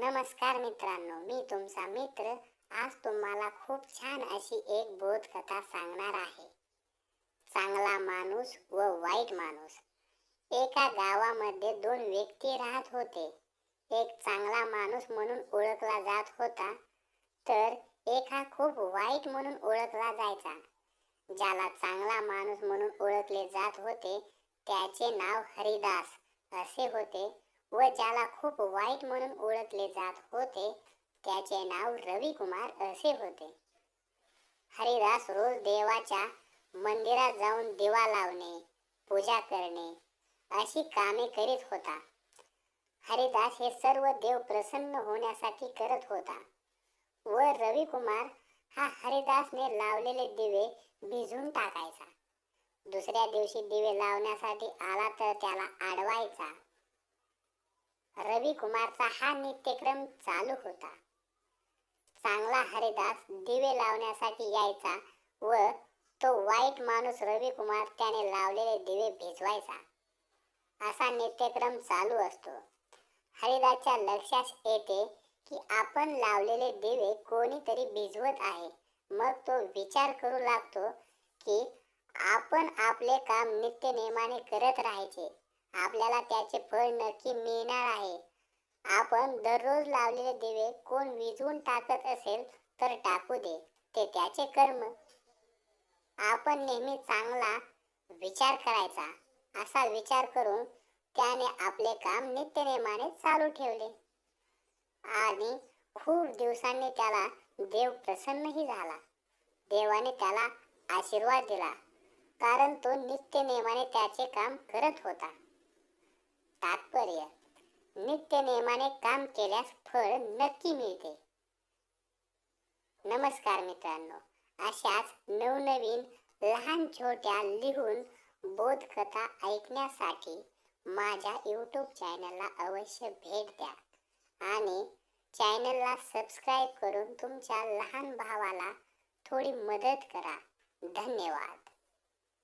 नमस्कार मित्रांनो मी तुमचा मित्र. आज तुम्हाला खूप छान अशी एक बोधकथा सांगणार आहे. चांगला माणूस व वाईट माणूस. एका गावामध्ये दोन व्यक्ती राहत होते. एक चांगला माणूस म्हणून ओळखला जात होता तर एक हा खूप वाईट म्हणून ओळखला जायचा. ज्याला चांगला माणूस म्हणून ओळखले जात होते त्याचे नाव हरिदास असे होते. व ज्याला खूप वाईट म्हणून ओळखले जात होते त्याचे नाव रवी कुमार असे होते. हरिदास रोज देवाच्या मंदिरात जाऊन दिवा लावणे पूजा करणे अशी कामे करीत होता. हरिदास हे सर्व देव प्रसन्न होण्यासाठी करत होता व रवी कुमार हा हरिदासने लावलेले दिवे भिजून टाकायचा. दुसऱ्या दिवशी दिवे लावण्यासाठी आला तर त्याला अडवायचा रवी कुमारचा हा नित्यक्रम चालू होता. चांगला हरिदास दिवे लावण्यासाठी यायचा व तो वाईट माणूस रवी कुमार त्याने लावलेले दिवे भिजवायचा. असा नित्यक्रम चालू असतो. हरिदासच्या लक्षात येते की आपण लावलेले दिवे कोणीतरी भिजवत आहे. मग तो विचार करू लागतो की आपण आपले काम नित्य नेमाने करत राहायचे. आपल्याला त्याचे फळ नक्की मिळणार आहे. आपण दररोज लावलेले दिवे कोण विझवून टाकत असेल तर टाकू दे. ते त्याचे कर्म. आपण नेहमी चांगला विचार करायचा. असा विचार करून त्याने आपले काम नित्यनेमाने चालू ठेवले. आणि खूप दिवसांनी त्याला देव प्रसन्नही झाला. देवाने त्याला आशीर्वाद दिला. कारण तो नित्यनेमाने त्याचे काम करत होता. तात्पर्य. नित्य नेमाने काम केल्यास फळ नक्की मिळते. नमस्कार मित्रांनो अशाच नवनवीन लहान छोट्या लिहून बोधकथा ऐकण्यासाठी माझ्या यूट्यूब चॅनलला अवश्य भेट द्या आणि चॅनलला सबस्क्राईब करून तुमच्या लहान भावाला थोडी मदत करा. धन्यवाद.